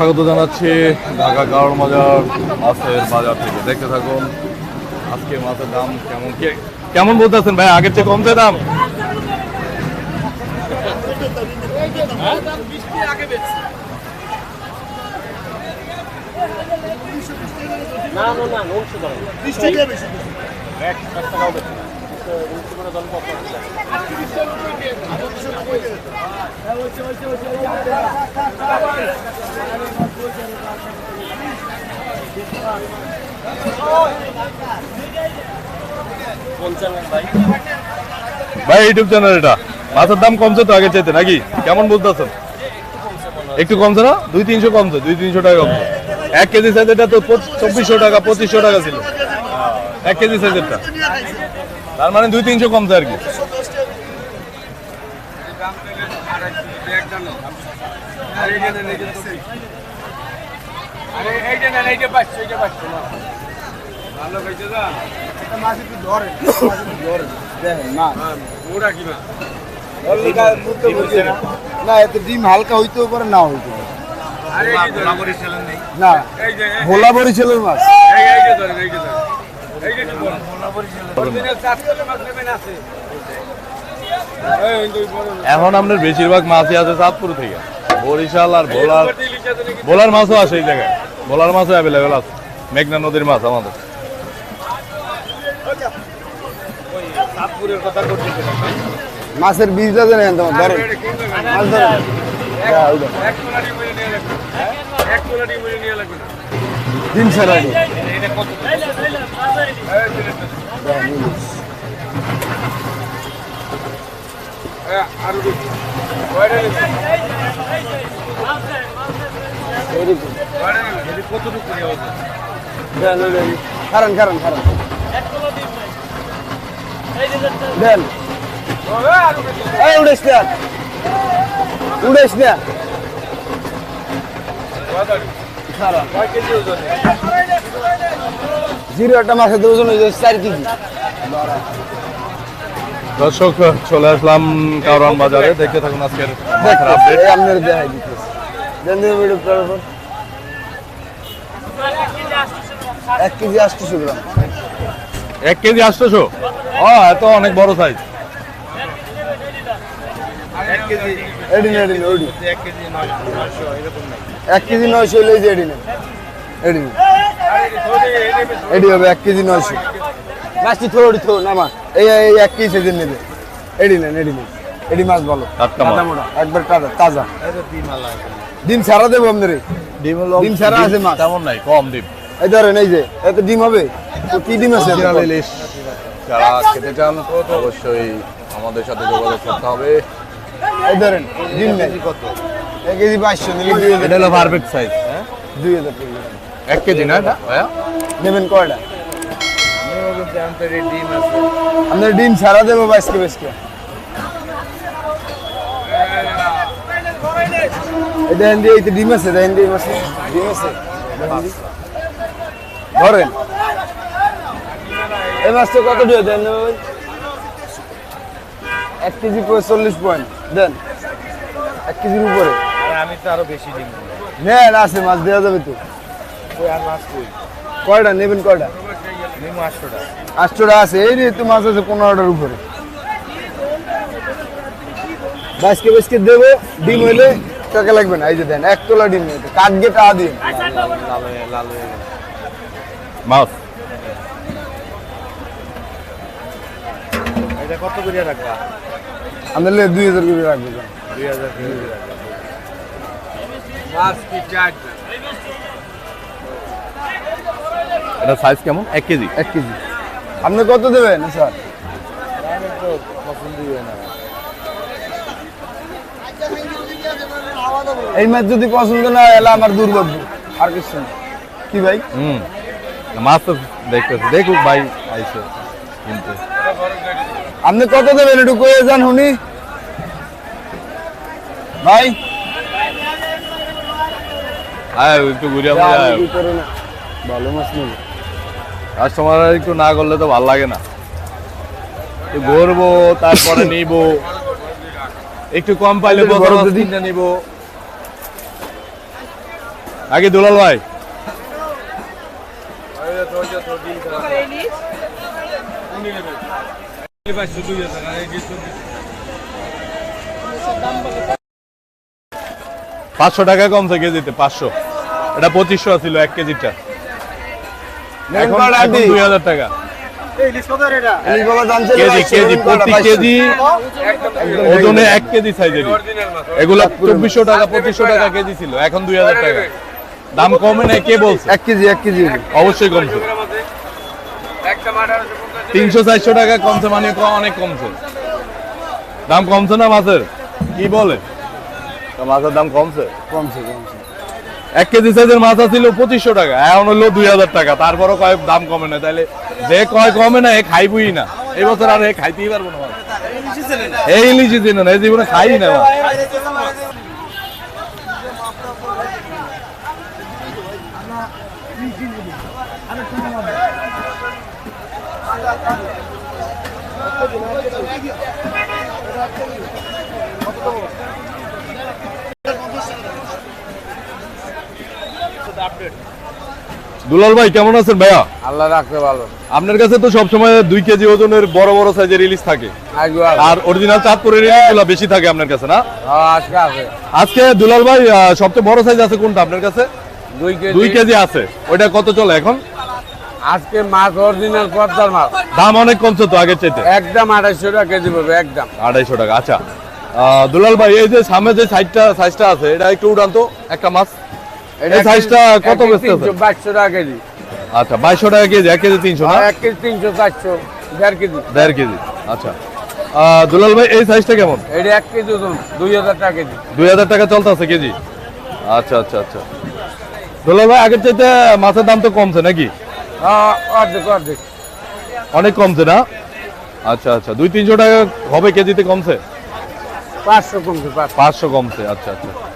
স্বাগত জানাচ্ছি ঢাকা কারণ বাজার মাছের বাজার থেকে। দেখতে থাকুন আজকে মাছের দাম কেমন? কে কেমন বলতেছেন ভাই? আগের চেয়ে কমছে দাম? ভাই ইউটিউব চ্যানেল এটা। মাছের দাম কমছে তো আগে চাইতে, নাকি? কেমন বলতেছেন? একটু কমছে না? দুই তিনশো কমছে, দুই তিনশো টাকা কমছে। এক কেজি সাইজেরটা তো চব্বিশশো টাকা, পঁচিশশো টাকা ছিল। এক কেজি সাইজেরটা তার মানে দুই তিনশো কমছে আর কি। না এতে ডিম হালকা হইতেও পারে না হইতে পারে। না ভোলা বরিশালের মাছ। এখন আপনার বেশিরভাগ মাছই আছে চাঁদপুর থেকে বরিশাল আর ভোলার ভোলার মাছও আছে এই জায়গায় ভোলার মাছও অ্যাভেলেবেল আছে মেঘনা নদীর মাছ আমাদের মাছের বীজটা জানেন তোমার ধরেন মাছ ধরেন ওই ধরেন। ডিম ডিম। হ্যাঁ, ইলিশ। এরকম। দেন, ওই দেন। খারান খারান খারান দেন এই না উড়েস না জিরো একটা মাছের ওজন চার কেজি। দর্শক চলে আসলাম কারওয়ান বাজারে। দেখতে থাকুন আজকের আপনার দেখাই দিতেছে। এক কেজি আটশোশো গ্রাম। এক কেজি আটশোশো ও এত অনেক বড় সাইজ এডিন এডিন ওডি এক কেজি নয়শো হলে এই যে এডিন এডিন এডি। এডি হবে এক কেজি নয়শো। মাছটি থোড়ি থো নামা। এই এই এক কেজি সেদিন নেবে। এডি নেন এডি নেন। এডি মাছ ভালো। একবার তাজা তাজা। ডিম ছাড়া দেবো আপনার। ডিম ছাড়া আছে মাছ। তেমন নাই কম ডিম। এই ধরেন এই যে এত ডিম হবে? কি ডিম আছে? যারা খেতে চান অবশ্যই আমাদের সাথে যোগাযোগ করতে হবে। এই ধরেন ডিম নেই। কত? এক কেজি বাইশশো নিলে দুই হাজার। এটা হলো পারফেক্ট সাইজ দুই হাজার এক কেজি না এটা ভাইয়া? নেবেন কয়টা? আপনার ডিম ছাড়া দেবো বাইশকে বাইশকে এই দেখেন এই তো ডিম আছে দেখেন ডিম আছে। ডিম আছে? ধরেন। এই মাছটা কত দিয়ে দেন? ভাই এক কেজি পঁয়তাল্লিশ পয়েন্ট। দেন। এক কেজির উপরে। আমি আরও বেশি দিন নেন আছে মাছ দেওয়া যাবে তো। আর মাছ কই? কয়টা নেবেন কয়টা? নিমু আটশোটা। আটশোটা আছে এই রে তো মাছ আছে পনেরোটার উপরে। বাইশকে বাইশকে দেবো ডিম হইলে টাকা লাগবে না? এই যে দেন এক তোলা ডিম দিন লাল হয়ে গেল মাছ। কত করে রাখবা? আমাদের দুই হাজার করে রাখবে দুই হাজার করে রাখবা। এটা সাইজ কেমন? এক কেজি। এক কেজি। আপনি কত দেবেন স্যার? আমি তো পছন্দই না এই মাছ যদি পছন্দ না হয় এলে আমার দুর্ভাগ্য আর কিছু না। কি ভাই? হুম। মাছ তো দেখতেছি। দেখুক ভাই আইসে কিন্তু। আপনি কত দেবেন একটু কয়ে যান শুনি। ভাই আয় একটু ঘুরে আমরা করে না। ভালো মাছ নেবে কাস্টমার একটু না করলে তো ভালো লাগে না। ঘুরবো তারপরে নিব। একটু কম পাইলে একটু বড় নিব। আগে দুলাল ভাই। পাঁচশো টাকা কমছে কেজিতে পাঁচশো। এটা পঁচিশশো ছিল এক কেজিটা। এখন দিই? হাজার টাকা। ওজনে এক কেজি সাইজের এগুলো চব্বিশশো টাকা পঁচিশশো টাকা কেজি ছিল এখন দুই হাজার টাকা। দাম কমে নাই কে বলছে? এক কেজি এক কেজি। অবশ্যই কমছে। তিনশো চারশো টাকা কমছে মানে অনেক কমছে। দাম কমছে না মাছের? কি বলে? মাছের দাম কমছে? কমছে কমছে। এক কেজি সাইজের মাছ ছিল পঁচিশশো টাকা এখন হলো দুই হাজার টাকা। তারপরও কয় দাম কমে না তাহলে যে কয় কমে না এ খাইবই না। এই বছর আর এ খাইতেই পারব না এই ইলিশি চিনে না এই জীবনে খাই না। দুলাল ভাই কেমন আছেন ভাইয়া? আল্লাহ রাখতে ভালো। আপনার কাছে তো সবসময় দুই কেজি ওজনের বড় বড় সাইজের ইলিশ থাকে। আর অরিজিনাল চাঁদপুরের ইলিশগুলো বেশি থাকে আপনার কাছে না? আজকে দুলাল ভাই সবচেয়ে বড় সাইজ আছে কোনটা আপনার কাছে? দুই কেজি। আছে। ওইটা কত চলে এখন? আজকে মাছ অরিজিনাল পদ্মার মাছ। দাম অনেক কমছে তো আগের চাইতে? একদম আড়াইশো টাকা কেজি পাবে একদম। আড়াইশো টাকা আচ্ছা। দুলাল ভাই এই যে সামনে যে সাইজটা সাইজটা আছে এটা একটু উড়ান তো একটা মাছ। এই সাইজটা কত বেচতে আছে? বাইশশো টাকা কেজি। আচ্ছা বাইশশো টাকা কেজি এক কেজি তিনশো না? আর এক কেজি তিনশো চারশো দেড় কেজি। দেড় কেজি আচ্ছা। দুলাল ভাই এই সাইজটা কেমন? এটা এক কেজি ওজন দুই হাজার টাকা কেজি। দুই হাজার টাকা চলতেছে কেজি? আচ্ছা আচ্ছা আচ্ছা। দুলাল ভাই আগের চাইতে মাছের দাম তো কমছে নাকি? হ্যাঁ, অর্ধেক অর্ধেক। অনেক কমছে না? আচ্ছা আচ্ছা। দুই তিনশো টাকা হবে কেজিতে কমছে? পাঁচশো কমছে পাঁচশো। কমতে আচ্ছা আচ্ছা।